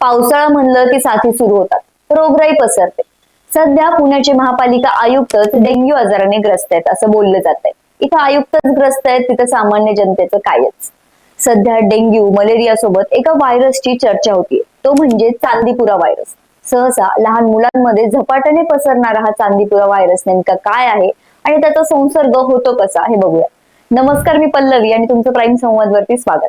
पावसाळा म्हणलं की साथी सुरू होतात. रोगराई पसरते. सध्या पुण्याचे महापालिका आयुक्तच डेंग्यू आजाराने ग्रस्त आहेत असं बोललं जात आहे. इथं आयुक्तच ग्रस्त आहेत तिथं सामान्य जनतेचं कायच. सध्या डेंग्यू मलेरिया सोबत एका व्हायरसची चर्चा होती. तो म्हणजे चांदीपुरा व्हायरस. सहसा लहान मुलांमध्ये झपाट्याने पसरणारा हा चांदीपुरा व्हायरस नेमका काय आहे आणि त्याचा संसर्ग होतो कसा हे बघूया. नमस्कार मी पल्लवी आणि तुमचं प्राईम संवाद वरती स्वागत.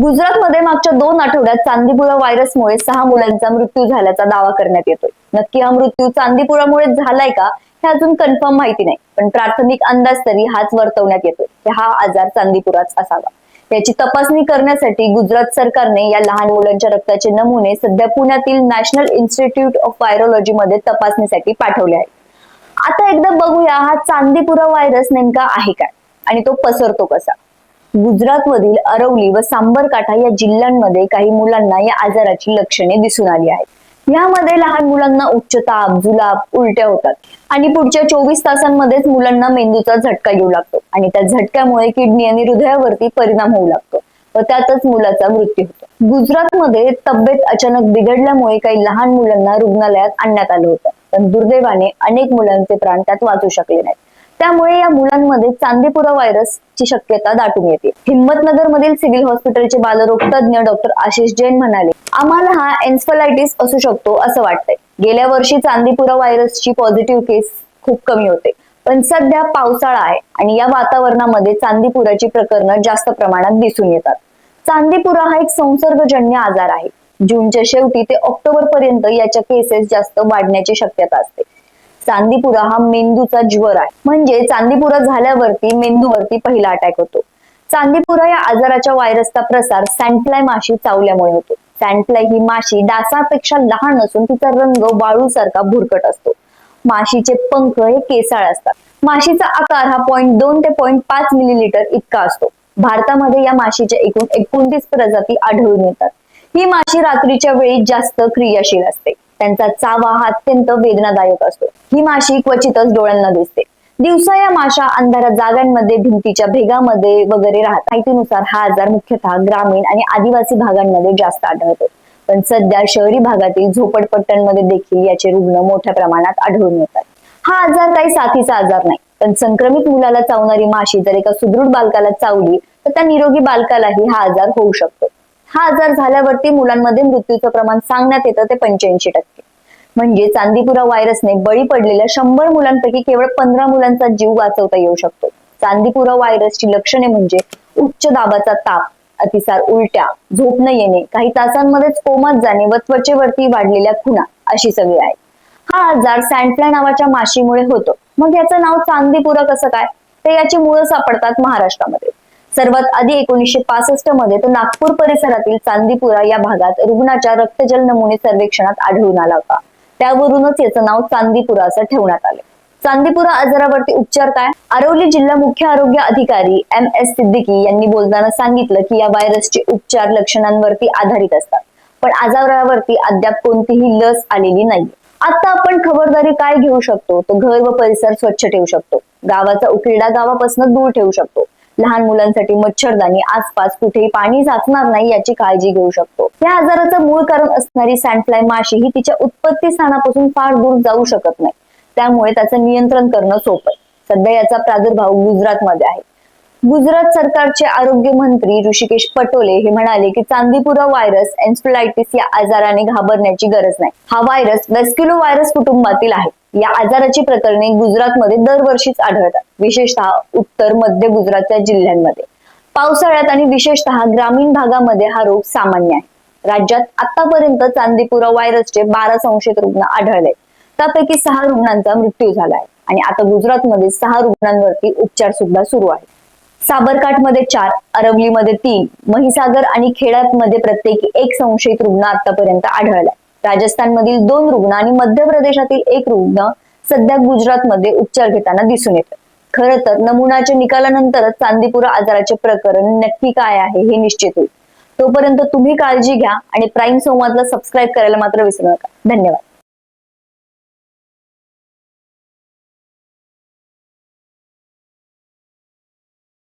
गुजरातमध्ये मागच्या दोन आठवड्यात चांदीपुरा व्हायरसमुळे सहा मुलांचा मृत्यू झाल्याचा दावा करण्यात येतोय. नक्की हा मृत्यू चांदीपुरामुळे झालाय का हे अजून कन्फर्म माहिती नाही पण प्राथमिक अंदाज तरी हाच वर्तवण्यात येतोय की हा आजार चांदीपुराच असावा. याची तपासणी करण्यासाठी गुजरात सरकारने या लहान मुलांच्या रक्ताचे नमुने सध्या पुण्यातील नॅशनल इन्स्टिट्यूट ऑफ व्हायरोलॉजी मध्ये तपासणीसाठी पाठवले आहेत. आता एकदा बघूया हा चांदीपुरा व्हायरस नेमका आहे काय? आणि तो पसरतो कसा? गुजरातमधील अरवली व सांबरकाठा या जिल्ह्यांमध्ये काही मुलांना या आजाराची लक्षणे दिसून आली आहेत. यामध्ये लहान मुलांना उच्चताप जुलाब उलट्या होतात आणि पुढच्या चोवीस तासांमध्येच मुलांना मेंदूचा झटका येऊ लागतो आणि त्या झटक्यामुळे किडनी आणि हृदयावरती परिणाम होऊ लागतो व त्यातच मुलाचा मृत्यू होतो. गुजरातमध्ये तब्येत अचानक बिघडल्यामुळे काही लहान मुलांना रुग्णालयात आणण्यात आलं होतं पण दुर्दैवाने अनेक मुलांचे प्राण त्यात वाचू शकले नाहीत. त्यामुळे या मुलांमध्ये चांदीपुरा व्हायरसची शक्यता दाटून येते. हिंमतनगर मधील सिव्हिल हॉस्पिटलचे बालरोग तज्ज्ञ डॉक्टर आशिष जैन म्हणाले आम्हाला हा एन्स्फलायटिस असू शकतो असं वाटतंय. गेल्या वर्षी चांदीपुरा व्हायरसची पॉझिटिव्ह केस खूप कमी होते. पण सध्या पावसाळा आहे आणि या वातावरणामध्ये चांदीपुराची प्रकरणं जास्त प्रमाणात दिसून येतात. चांदीपुरा हा एक संसर्गजन्य आजार आहे. जूनच्या शेवटी ते ऑक्टोबर पर्यंत याच्या केसेस जास्त वाढण्याची शक्यता असते. चांदीपुरा हा मेंदूचा ज्वर आहे. म्हणजे चांदीपुरा झाल्यावरती मेंदूवरती पहिला अटॅक होतो. चांदीपुरा या आजाराच्या व्हायरसचा प्रसार सँडफ्लाय माशी चावल्यामुळे होतो. सँडफ्लाय ही माशी डासापेक्षा लहान असून तिचा रंग वाळूसारखा भुरकट असतो. माशीचे पंख हे केसाळ असतात. माशीचा आकार हा पॉईंट दोन ते पॉईंट पाच मिलीलीटर इतका असतो. भारतामध्ये या माशीच्या एकूण एकोणतीस प्रजाती आढळून येतात. ही माशी रात्रीच्या वेळी जास्त क्रियाशील असते. त्यांचा चावा हा अत्यंत वेदनादायक असतो. ही माशी क्वचितच डोळ्यांना दिसते. दिवसा या माशा अंधारात जागांमध्ये भिंतीच्या भेगामध्ये वगैरे राहत. माहितीनुसार हा आजार मुख्यतः ग्रामीण आणि आदिवासी भागांमध्ये जास्त आढळतो. पण सध्या शहरी भागातील झोपडपट्ट्यांमध्ये देखील याचे रुग्ण मोठ्या प्रमाणात आढळून येतात. हा आजार काही साथीचा आजार नाही. पण संक्रमित मुलाला चावणारी माशी जर एका सुदृढ बालकाला चावली तर त्या निरोगी बालकालाही हा आजार होऊ शकतो. हा आजार झाल्यावरती मुलांमध्ये मृत्यूचं प्रमाण सांगण्यात येतं ते पंच्याऐंशी टक्के. म्हणजे चांदीपुरा व्हायरसने बळी पडलेल्या शंभर मुलांपैकी केवळ पंधरा मुलांचा जीव वाचवता येऊ शकतो. चांदीपुरा व्हायरसची लक्षणे म्हणजे उच्च दाबाचा ताप अतिसार उलट्या झोप न येणे काही तासांमध्येच कोमात जाणे व त्वचेवरती वाढलेल्या खुणा अशी सगळी आहे. हा आजार सँडफ्लाय नावाच्या माशीमुळे होतो. मग याचं नाव चांदीपुरा कसं काय? तर याची मुळं सापडतात महाराष्ट्रामध्ये. सर्वात आधी एकोणीसशे पासष्टमध्ये तो नागपूर परिसरातील चांदीपुरा या भागात रुग्णाच्या रक्तजल नमुने सर्वेक्षणात आढळून आला होता. त्यावरूनच याचं नाव चांदीपुरा असं ठेवण्यात आले. चांदीपुरा आजारावरती उपचार काय? आरवली जिल्हा मुख्य आरोग्य अधिकारी एम एस सिद्दीकी यांनी बोलताना सांगितलं की या व्हायरसचे उपचार लक्षणांवरती आधारित असतात. पण आजारावरती अद्याप कोणतीही लस आलेली नाही आता आपण खबरदारी काय घेऊ शकतो? तो घर व परिसर स्वच्छ ठेवू शकतो. गावाचा उकिरडा गावापासून दूर ठेवू शकतो. लहान मुलांसाठी मच्छरदाणी आसपास कुठेही पाणी साचणार नाही याची काळजी घेऊ शकतो. या आजाराचं मूळ कारण असणारी सँडफ्लाय माशी ही तिच्या उत्पत्ती स्थानापासून फार दूर जाऊ शकत नाही. त्यामुळे त्याचं नियंत्रण करणं सोपं आहे. सध्या याचा प्रादुर्भाव गुजरातमध्ये आहे. गुजरात सरकारचे आरोग्य मंत्री ऋषिकेश पटोले हे म्हणाले की चांदीपुरा व्हायरस एन्स्फलायटिस या आजाराने घाबरण्याची गरज नाही. हा व्हायरस वेस्क्युलो व्हायरस कुटुंबातील आहे. या आजाराची प्रकरणे गुजरातमध्ये दरवर्षीच आढळतात. विशेषतः उत्तर मध्य गुजरातच्या जिल्ह्यांमध्ये. पावसाळ्यात आणि विशेषतः ग्रामीण भागामध्ये हा रोग सामान्य आहे. राज्यात आतापर्यंत चांदीपुरा व्हायरसचे बारा संशयित रुग्ण आढळले. त्यापैकी सहा रुग्णांचा मृत्यू झाला आहे. आणि आता गुजरातमध्ये सहा रुग्णांवरती उपचार सुद्धा सुरू आहे साबरकाठमध्ये चार अरवलीमध्ये तीन महिसागर आणि खेड्यात मध्ये प्रत्येकी एक संशयित रुग्ण आतापर्यंत आढळलाय राजस्थानमधील दोन रुग्ण आणि मध्य प्रदेशातील एक रुग्ण सध्या गुजरातमध्ये उपचार घेताना दिसून येत खर तर नमुनाच्या निकालानंतरच चांदीपुरा आजाराचे प्रकरण नक्की काय आहे हे निश्चित होईल. तोपर्यंत तुम्ही काळजी घ्या आणि प्राईम संवादला सबस्क्राईब करायला मात्र विसरू नका. धन्यवाद.